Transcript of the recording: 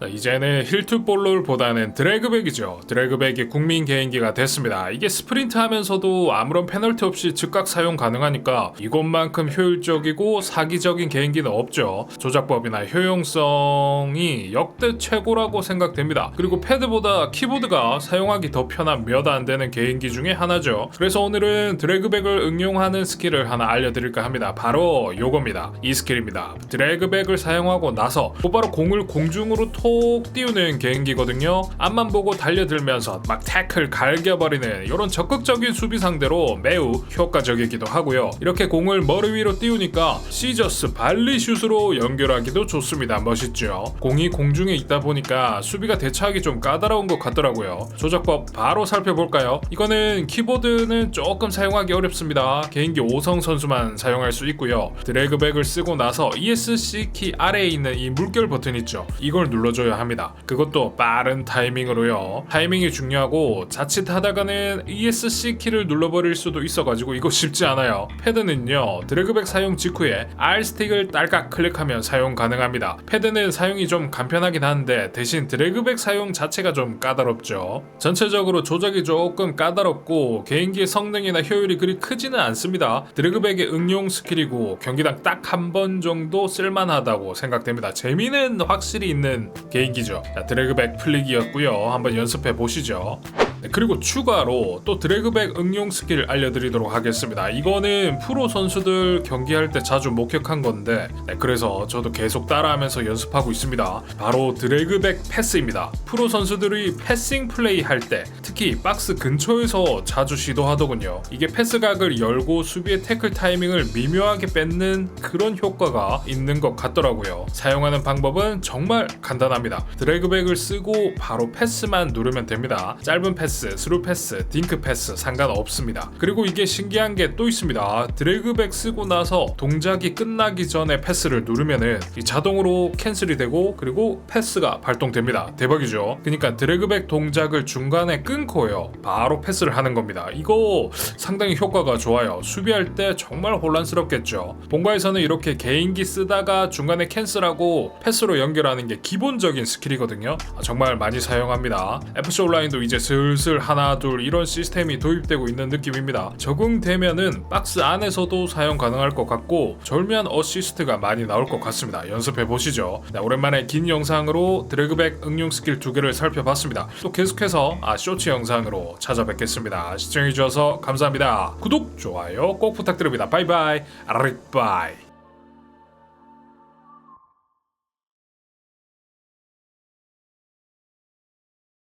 자, 이제는 힐투볼롤보다는 드래그백이죠. 드래그백이 국민 개인기가 됐습니다. 이게 스프린트 하면서도 아무런 페널티 없이 즉각 사용 가능하니까 이것만큼 효율적이고 사기적인 개인기는 없죠. 조작법이나 효용성이 역대 최고라고 생각됩니다. 그리고 패드보다 키보드가 사용하기 더 편한 몇 안 되는 개인기 중에 하나죠. 그래서 오늘은 드래그백을 응용하는 스킬을 하나 알려드릴까 합니다. 바로 요겁니다. 이 스킬입니다. 드래그백을 사용하고 나서 곧바로 공을 공중으로 톡 띄우는 개인기거든요. 앞만 보고 달려들면서 막 태클 갈겨버리는 이런 적극적인 수비 상대로 매우 효과적이기도 하고요. 이렇게 공을 머리 위로 띄우니까 시저스 발리슛으로 연결하기도 좋습니다. 멋있죠? 공이 공중에 있다 보니까 수비가 대처하기 좀 까다로운 것 같더라고요. 조작법 바로 살펴볼까요? 이거는 키보드는 조금 사용하기 어렵습니다. 개인기 5성 선수만 사용할 수 있고요. 드래그백을 쓰고 나서 ESC 키 아래에 있는 이 물결 버튼 있죠. 이걸 눌러 줘야 합니다. 그것도 빠른 타이밍으로요. 타이밍이 중요하고 자칫하다가는 ESC 키를 눌러버릴 수도 있어가지고 이거 쉽지 않아요. 패드는요 드래그백 사용 직후에 R 스틱을 딸깍 클릭하면 사용 가능합니다. 패드는 사용이 좀 간편하긴 한데 대신 드래그백 사용 자체가 좀 까다롭죠. 전체적으로 조작이 조금 까다롭고 개인기의 성능이나 효율이 그리 크지는 않습니다. 드래그백의 응용 스킬이고 경기당 딱 한 번 정도 쓸만하다고 생각됩니다. 재미는 확실히 있는 개인기죠. 자, 드래그백 플릭이었고요. 한번 연습해 보시죠. 네, 그리고 추가로 또 드래그백 응용 스킬 알려드리도록 하겠습니다. 이거는 프로 선수들 경기할 때 자주 목격한 건데, 네, 그래서 저도 계속 따라하면서 연습하고 있습니다. 바로 드래그백 패스입니다. 프로 선수들이 패싱 플레이 할 때, 특히 박스 근처에서 자주 시도하더군요. 이게 패스각을 열고 수비의 태클 타이밍을 미묘하게 뺏는 그런 효과가 있는 것 같더라고요. 사용하는 방법은 정말 간단합니다. 드래그백을 쓰고 바로 패스만 누르면 됩니다. 짧은 패스, 스루 패스, 딩크 패스 상관없습니다. 그리고 이게 신기한 게 또 있습니다. 드래그백 쓰고 나서 동작이 끝나기 전에 패스를 누르면은 이 자동으로 캔슬이 되고 그리고 패스가 발동됩니다. 대박이죠. 그러니까 드래그백 동작을 중간에 끊고 요. 바로 패스를 하는 겁니다. 이거 상당히 효과가 좋아요. 수비할 때 정말 혼란스럽겠죠. 본가에서는 이렇게 개인기 쓰다가 중간에 캔슬하고 패스로 연결하는 게 기본적인 스킬이거든요. 아, 정말 많이 사용합니다. FC 온라인도 이제 슬슬 하나 둘 이런 시스템이 도입되고 있는 느낌입니다. 적응되면은 박스 안에서도 사용 가능할 것 같고 절묘한 어시스트가 많이 나올 것 같습니다. 연습해 보시죠. 네, 오랜만에 긴 영상으로 드래그백 응용 스킬 두 개를 살펴봤습니다. 또 계속해서 아, 쇼츠 영상으로 찾아뵙겠습니다. 시청해 주셔서 감사합니다. 구독, 좋아요 꼭 부탁드립니다. 바이바이. 아라릭바이.